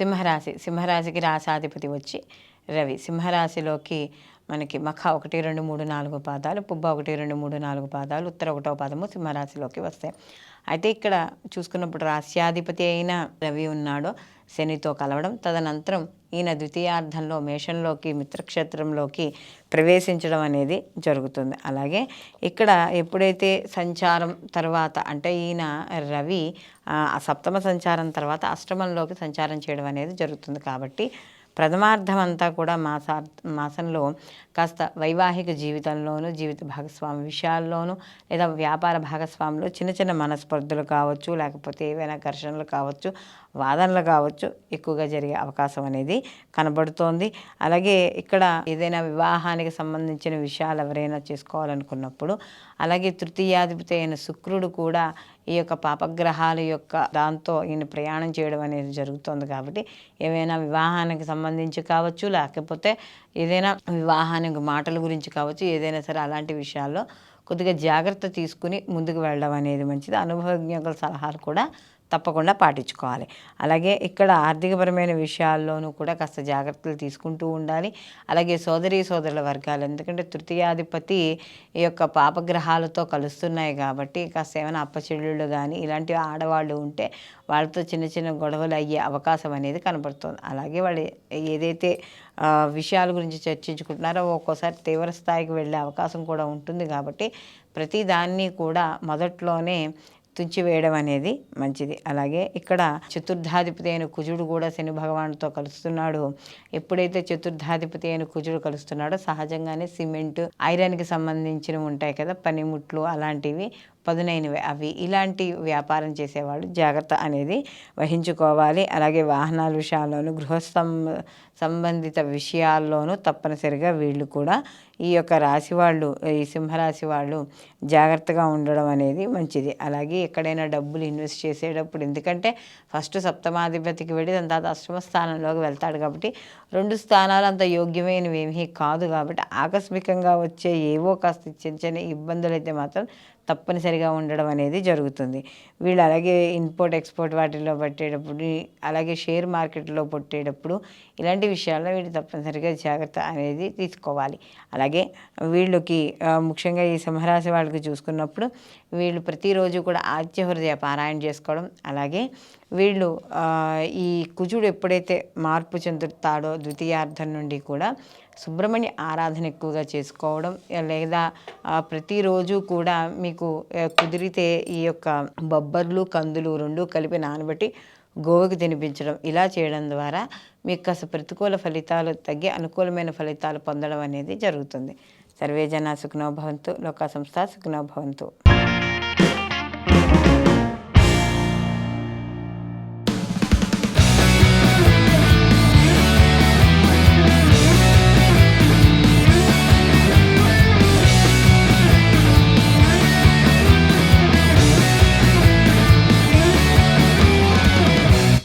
సింహరాశి సింహరాశికి రాసాధిపతి వచ్చి రవి. సింహరాశిలోకి మనకి మఖ ఒకటి రెండు మూడు నాలుగు పాదాలు పుబ్బ ఒకటి రెండు మూడు నాలుగు పాదాలు ఉత్తర ఒకటో పాదము సింహరాశిలోకి వస్తాయి. అయితే ఇక్కడ చూసుకున్నప్పుడు రాశ్యాధిపతి అయిన రవి ఉన్నాడో. శనితో కలవడం తదనంతరం ఈయన ద్వితీయార్థంలో మేషంలోకి మిత్రక్షేత్రంలోకి ప్రవేశించడం అనేది జరుగుతుంది. అలాగే ఇక్కడ ఎప్పుడైతే సంచారం తర్వాత అంటే ఈయన రవి సప్తమ సంచారం తర్వాత అష్టమంలోకి సంచారం చేయడం అనేది జరుగుతుంది. కాబట్టి ప్రథమార్థం అంతా కూడా మాసా మాసంలో కాస్త వైవాహిక జీవితంలోనూ జీవిత భాగస్వామి విషయాల్లోనూ లేదా వ్యాపార భాగస్వామిలో చిన్న చిన్న మనస్పర్ధలు కావచ్చు లేకపోతే ఏవైనా ఘర్షణలు కావచ్చు వాదనలు కావచ్చు ఎక్కువగా జరిగే అవకాశం అనేది కనబడుతోంది. అలాగే ఇక్కడ ఏదైనా వివాహానికి సంబంధించిన విషయాలు ఎవరైనా చేసుకోవాలనుకున్నప్పుడు అలాగే తృతీయాధిపతి అయిన శుక్రుడు కూడా ఈ యొక్క పాపగ్రహాల యొక్క దాంతో ఈయన ప్రయాణం చేయడం అనేది జరుగుతుంది కాబట్టి ఏవైనా వివాహానికి సంబంధించి కావచ్చు లేకపోతే ఏదైనా వివాహానికి మాటల గురించి కావచ్చు ఏదైనా సరే అలాంటి విషయాల్లో కొద్దిగా జాగ్రత్త తీసుకుని ముందుకు వెళ్ళడం అనేది మంచిది. అనుభవజ్ఞకుల సలహాలు కూడా తప్పకుండా పాటించుకోవాలి. అలాగే ఇక్కడ ఆర్థికపరమైన విషయాల్లోనూ కూడా కాస్త జాగ్రత్తలు తీసుకుంటూ ఉండాలి. అలాగే సోదరి సోదరుల వర్గాలు ఎందుకంటే తృతీయాధిపతి ఈ యొక్క పాపగ్రహాలతో కలుస్తున్నాయి కాబట్టి కాస్త ఏమైనా అప్పచెల్లుళ్ళు కానీ ఇలాంటి ఆడవాళ్ళు ఉంటే వాళ్ళతో చిన్న చిన్న గొడవలు అయ్యే అవకాశం అనేది కనబడుతుంది. అలాగే వాళ్ళు ఏదైతే విషయాల గురించి చర్చించుకుంటున్నారో ఒక్కోసారి తీవ్ర స్థాయికి వెళ్ళే అవకాశం కూడా ఉంటుంది కాబట్టి ప్రతి దాన్ని కూడా మొదట్లోనే తుంచివేయడం అనేది మంచిది. అలాగే ఇక్కడ చతుర్థాధిపతి అయిన కుజుడు కూడా శని భగవానుతో కలుస్తున్నాడు. ఎప్పుడైతే చతుర్థాధిపతి అయిన కుజుడు కలుస్తున్నాడో సహజంగానే సిమెంట్ ఐరన్కి సంబంధించినవి ఉంటాయి కదా పనిముట్లు అలాంటివి పదునైనవి. అవి ఇలాంటి వ్యాపారం చేసేవాళ్ళు జాగ్రత్త అనేది వహించుకోవాలి. అలాగే వాహనాల విషయాల్లోనూ గృహ సం- సంబంధిత విషయాల్లోనూ తప్పనిసరిగా వీళ్ళు కూడా ఈ యొక్క రాశి వాళ్ళు ఈ సింహరాశి వాళ్ళు జాగ్రత్తగా ఉండడం అనేది మంచిది. అలాగే ఎక్కడైనా డబ్బులు ఇన్వెస్ట్ చేసేటప్పుడు ఎందుకంటే ఫస్ట్ సప్తమాధిపతికి వెళ్ళి దాని తర్వాత అష్టమ స్థానంలోకి వెళ్తాడు కాబట్టి రెండు స్థానాలు అంత యోగ్యమైనవి ఏమీ కాదు కాబట్టి ఆకస్మికంగా వచ్చే ఏవో కాస్త చిన్న చిన్న ఇబ్బందులు అయితే మాత్రం తప్పనిసరిగా ఉండడం అనేది జరుగుతుంది. వీళ్ళు అలాగే ఇంపోర్ట్ ఎక్స్పోర్ట్ వాటిల్లో పట్టేటప్పుడు అలాగే షేర్ మార్కెట్లో పుట్టేటప్పుడు ఇలాంటి విషయాల్లో వీళ్ళు తప్పనిసరిగా జాగ్రత్త అనేది తీసుకోవాలి. అలాగే వీళ్ళకి ముఖ్యంగా ఈ సింహరాశి వాళ్ళకి చూసుకున్నప్పుడు వీళ్ళు ప్రతిరోజు కూడా ఆత్యహృదయ పారాయణ చేసుకోవడం అలాగే వీళ్ళు ఈ కుజుడు ఎప్పుడైతే మార్పు చెందుతాడో ద్వితీయార్థం నుండి కూడా సుబ్రహ్మణ్య ఆరాధన ఎక్కువగా చేసుకోవడం లేదా ప్రతిరోజు కూడా మీకు కుదిరితే ఈ యొక్క బొబ్బర్లు కందులు రెండు కలిపి నానబెట్టి గోవుకి తినిపించడం. ఇలా చేయడం ద్వారా మీకు కాస్త ప్రతికూల ఫలితాలు తగ్గి అనుకూలమైన ఫలితాలు పొందడం అనేది జరుగుతుంది. సర్వే జన సుఖనోభవంతు లోకా సంస్థ సుఖనోభవంతు